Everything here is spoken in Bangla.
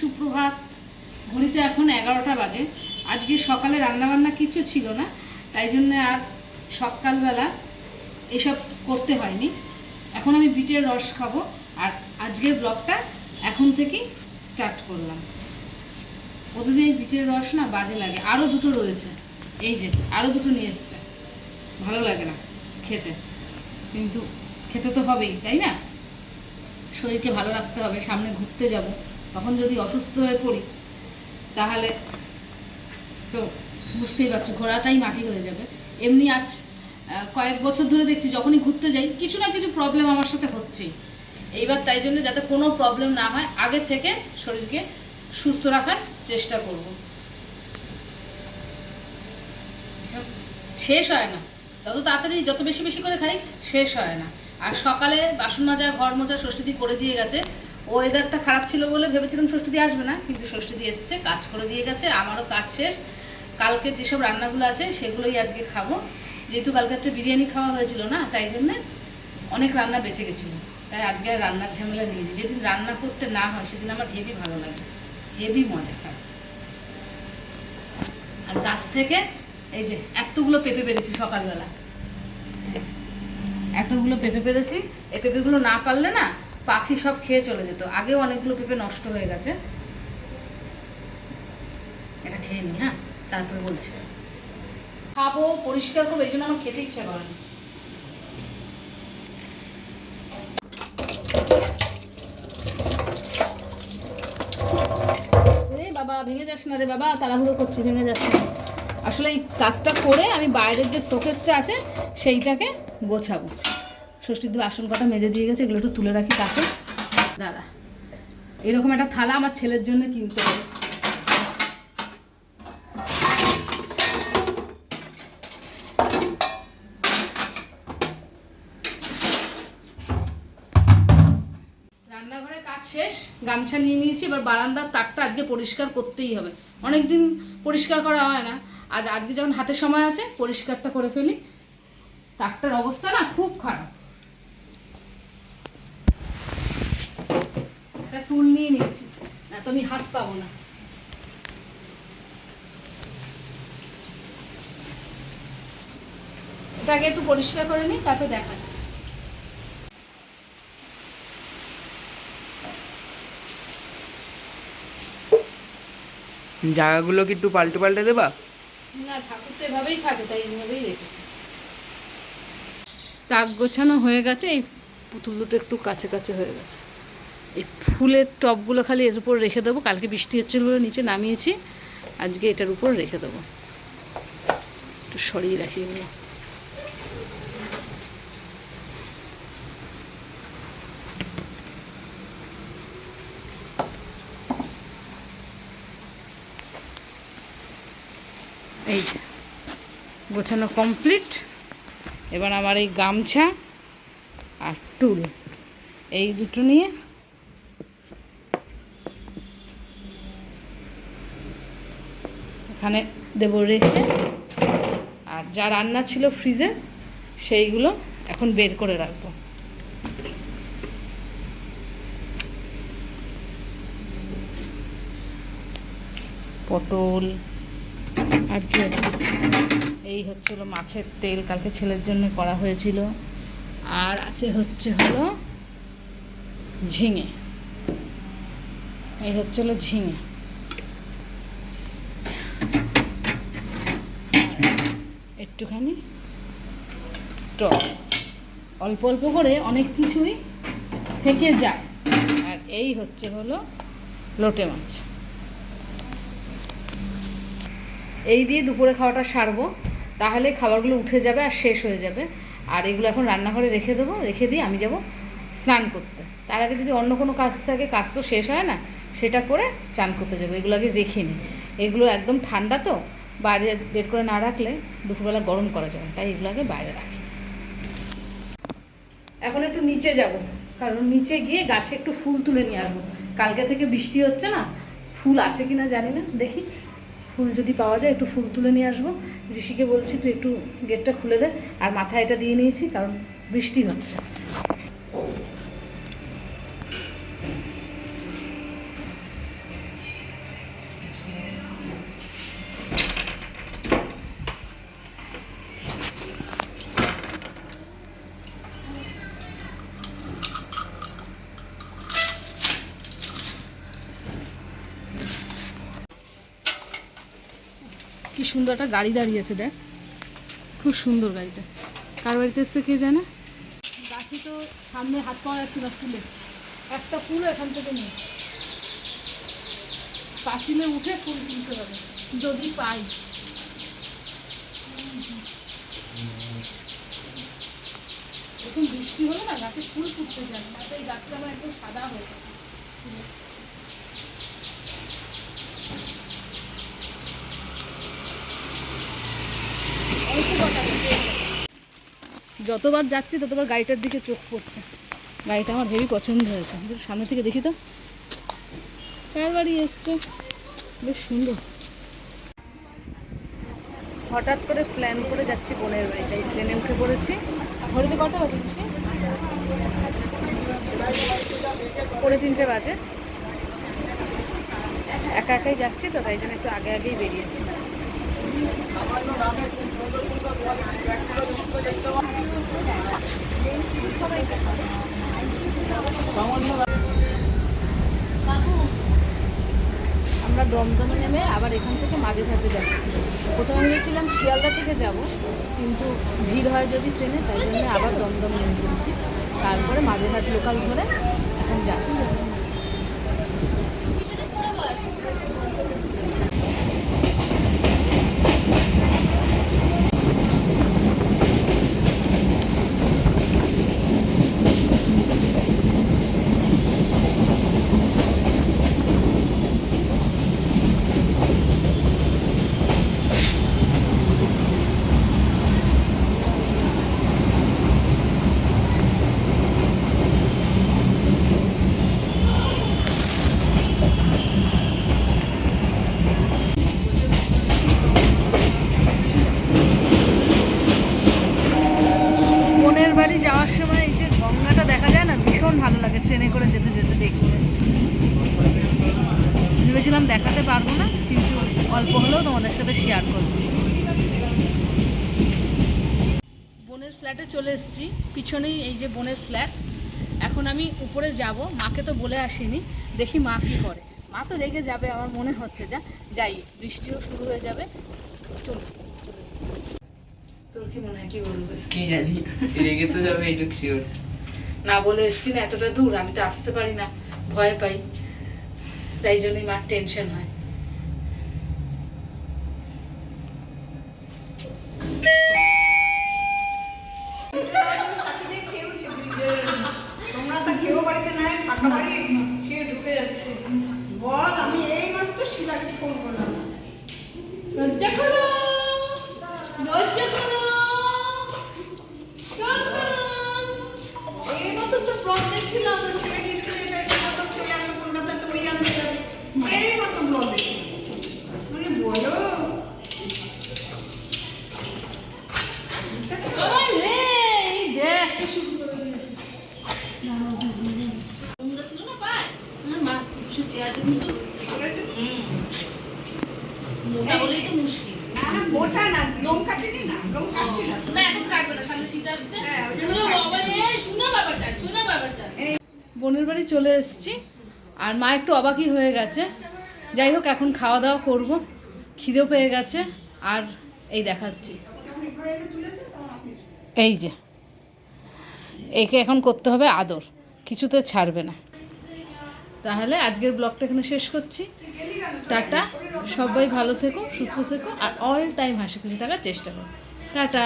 সুপ্রভাত। ঘড়িতে এখন এগারোটা বাজে। আজকে সকালে রান্নাবান্না কিছু ছিল না, তাই জন্য আর সকালবেলা এসব করতে হয়নি। এখন আমি বিটের রস খাব আর আজকের ব্লগটা এখন থেকেই স্টার্ট করলাম। প্রতিদিন এই বিটের রস না বাজে লাগে। আরও দুটো রয়েছে। এই যে আরও দুটো নিয়ে এসছে। ভালো লাগে না খেতে। কিন্তু খেতে তো হবেই, তাই না? শরীরকে ভালো রাখতে হবে, সামনে ঘুরতে যাব। তখন যদি অসুস্থ হয়ে পড়ি, তাহলে তো বুঝতেই পারছ, ঘোড়াটাই মাটি হয়ে যাবে। এমনি আজ কয়েক বছর ধরে দেখছি যখনই ঘুরতে যাই, কিছু না কিছু প্রবলেম আমার সাথে হচ্ছেই। এইবার তাই জন্য যাতে কোনো প্রবলেম না হয়, আগে থেকে শরীরকে সুস্থ রাখার চেষ্টা করব। শেষ হয় না। যত তাড়াতাড়ি যত বেশি বেশি করে খাই, শেষ হয় না। আর সকালে বাসন মাজা, ঘর মোজা ষষ্ঠীদি করে দিয়ে গেছে ওয়েদারটা খারাপ ছিল বলে ভেবেছিলাম ষষ্ঠী দিয়ে আসবে না, কিন্তু ষষ্ঠী দিয়ে এসছে, কাজ করে দিয়ে গেছে, আমারও কাজ শেষ। কালকে যেসব রান্নাগুলো আছে সেগুলোই আজকে খাব। যেহেতু কালকে একটা বিরিয়ানি খাওয়া হয়েছিল না, তাই জন্যে অনেক রান্না বেঁচে গেছিল। তাই আজকে আর রান্নার ঝামেলা নিয়ে নেই। যেদিন রান্না করতে না হয়, সেদিন আমার হেভি ভালো লাগে। হেভি মজা হয়। আর গাছ থেকে এই যে এতগুলো পেঁপে পেরেছি সকালবেলা। এতগুলো পেঁপে পেরেছি এই পেঁপেগুলো না পারলে না পাখি সব খেয়ে চলে যেত। আগেও অনেকগুলো পেঁপে নষ্ট হয়ে গেছে। এটা খেয়ে নি হ্যাঁ? তারপরে বলছি। খাব, পরিষ্কার করব, এই জন্য আমার খেতে ইচ্ছা করে না। বাবা, ভেঙে যাস না রে বাবা, তাড়াহুড়ো করছি, ভেঙে যাস না। আসলে এই কাজটা করে আমি বাইরের যে শোকেসটা আছে, সেইটাকে গোছাবো। ষষ্ঠীর বাসন কটা মেজে দিয়ে গেছে, এগুলো একটু তুলে রাখি তাকে দাদা এরকম একটা থালা আমার ছেলের জন্য কিনতে হবে। রান্নাঘরের কাজ শেষ, গামছা নিয়ে নিয়েছি, এবার বারান্দার তাকটা আজকে পরিষ্কার করতেই হবে। অনেক দিন পরিষ্কার করা হয় না, আজ, আজকে যখন হাতে সময় আছে, পরিষ্কারটা করে ফেলি। তাকটার অবস্থা না খুব খারাপ। একটা টুল নিয়ে নিয়েছি। না তো আমি হাত পাবো না। এটাকে একটু পরিষ্কার করে নিই তারপর দেখাচ্ছি। জায়গাগুলো কি একটু পাল্টে পাল্টে দেবা? না ঠাকুর তো এভাবেই থাকে তাই এইভাবেই রেখেছে। তাক গোছানো হয়ে গেছে এই পুতুল দুটো একটু কাছে কাছে হয়ে গেছে। এই ফুলের টবগুলো খালি এর উপর রেখে দেবো। কালকে বৃষ্টি হচ্ছিল বলে নিচে নামিয়েছি। আজকে এটার উপর রেখে দেবো। একটু সরিয়ে রাখি এগুলো এই গোছানো কমপ্লিট। এবার আমার এই গামছা আর টুল। এই দুটো নিয়ে এখানে দেবো রেখে। আর যা রান্না ছিল ফ্রিজে সেইগুলো এখন বের করে রাখব। পটল, আর কি আছে? এই হচ্ছিল মাছের তেল, কালকে ছেলের জন্য করা হয়েছিল। আর আছে হচ্ছে হলো ঝিঙে। এই হচ্ছে হলো ঝিঙে। একটুখানি টক। অল্প অল্প করে অনেক কিছুই থেকে যায়। আর এই হচ্ছে হলো লোটে মাছ। এই দিয়ে দুপুরে খাওয়াটা সারবো। তাহলে খাবারগুলো উঠে যাবে আর শেষ হয়ে যাবে। আর এগুলো এখন রান্নাঘরে রেখে দেবো। রেখে দিয়ে আমি যাব স্নান করতে। তার আগে যদি অন্য কোনো কাজ থাকে, কাজ তো শেষ হয় না, সেটা করে চান করতে যাব। এগুলো আগে রেখে নিই। এগুলো একদম ঠান্ডা তো বাইরে বের করে না রাখলে দুপুরবেলা গরম করা যাবে তাই এগুলো আগে বাইরে রাখি। এখন একটু নিচে যাব, কারণ নিচে গিয়ে গাছে একটু ফুল তুলে নিয়ে আসব। কালকে থেকে বৃষ্টি হচ্ছে না, ফুল আছে কিনা জানি না, দেখি। ফুল যদি পাওয়া যায় একটু ফুল তুলে নিয়ে আসব। ঋষিকে বলছি, তুই একটু গেটটা খুলে দে, আর মাথায় এটা দিয়ে নিয়েছি, কারণ বৃষ্টি হচ্ছে। কি সুন্দর একটা গাড়ি দাঁড়িয়েছে দেখ। খুব সুন্দর গাড়িটা। কার বাড়িতে এসছে কে জানে? গাছে তো সামনে হাত পাওয়া যাচ্ছে না ফুলে। একটা ফুল এখান থেকে নেই। পাঁচিলে উঠে ফুল তুলতে হবে, যদি পাই। এখন বৃষ্টি হলে না গাছে ফুল ফুটতে যায় না। তো এই গাছটা আমার একদম সাদা হয়ে যায় অল্প কথা বলতে হবে। যতবার যাচ্ছি, ততবার গাড়িটার দিকে চোখ পড়ছে। গাড়িটা আমার হেভি পছন্দ হয়েছে। সামনে থেকে দেখি তো। কার বাড়ি এসছে? বেশ সুন্দর। হঠাৎ করে প্ল্যান করে যাচ্ছি বোনের এই ট্রেনে উঠে পড়েছি। ঘড়িতে কটা বাজে দিচ্ছি পড়ে তিনটে বাজে। একা একাই যাচ্ছি তো, তাই জন্য একটু আগে আগেই বেরিয়েছি আমরা দমদমে নেমে আবার এখান থেকে মাঝে ঘাটে যাচ্ছি। প্রথমে গিয়েছিলাম শিয়ালদা থেকে যাব, কিন্তু ভিড় হয় যদি ট্রেনে, তাই জন্য আবার দমদম নেমে পড়ছি। তারপরে মাঝেঘাট লোকাল ধরে এখন যাচ্ছি বোনের বাড়ি যাওয়ার সময় এই যে গঙ্গাটা দেখা যায় না ভীষণ ভালো লাগে ট্রেনে করে যেতে যেতে দেখতে ভেবেছিলাম দেখাতে পারব না কিন্তু অল্প হলেও তোমাদের সাথে শেয়ার করব। বোনের ফ্ল্যাটে চলে এসেছি। পিছনেই এই যে বোনের ফ্ল্যাট এখন আমি উপরে যাব। মাকে তো বলে আসিনি। দেখি মা কী করে। মা তো রেগে যাবে আমার মনে হচ্ছে যা। যাই বৃষ্টিও শুরু হয়ে যাবে। চলো তোর কি মনে হয় কি বলবে? কি জানি। রেগে তো যাবে এইটুক শিওর না বলে এসছি না এতটা দূর। আমি তো আসতে পারি না। ভয় পাই। তাই জন্যই মার টেনশন হয়। কেউ বাড়িতে নাই পাকা বাড়ি সে ঢুকে যাচ্ছে। বল আমি এই মাত্র শিলাকে ফোন করলাম। দরজা করো দরজা করো এই মতো তো প্রবলেম ছিল আমার ছেলেকে স্কুলে যায় সে কথা চলে আসবে কলকাতা তুমি আনতে যাবে এই মাত্র ব্লগ দেখছি মানে বলো ওই রে, এই দেখ কি শুরু করে দিয়েছে। তোমরা ছিল না পায়? আমার মা সে চেয়ারটা কিন্তু ঠিক আছে? হুম, মোটা বলেই তো মুশকিল। না না মোটা না লোম কাটেনি না লোম কাটছি না না এখন কাটবে না সামনে শীত আসছে। হ্যাঁ, শোনা শোনা বোনের বাড়ি চলে এসেছি আর মা একটু অবাকই হয়ে গেছে। যাই হোক এখন খাওয়া দাওয়া করব খিদেও পেয়ে গেছে আর এই দেখাচ্ছি। এই যে একে এখন করতে হবে আদর কিছুতে ছাড়বে না। তাহলে আজকের ব্লগটা এখানে শেষ করছি। টাটা। সবাই ভালো থেকো, সুস্থ থেকো, আর অল টাইম হাসি খুশি থাকার চেষ্টা করো। টাটা।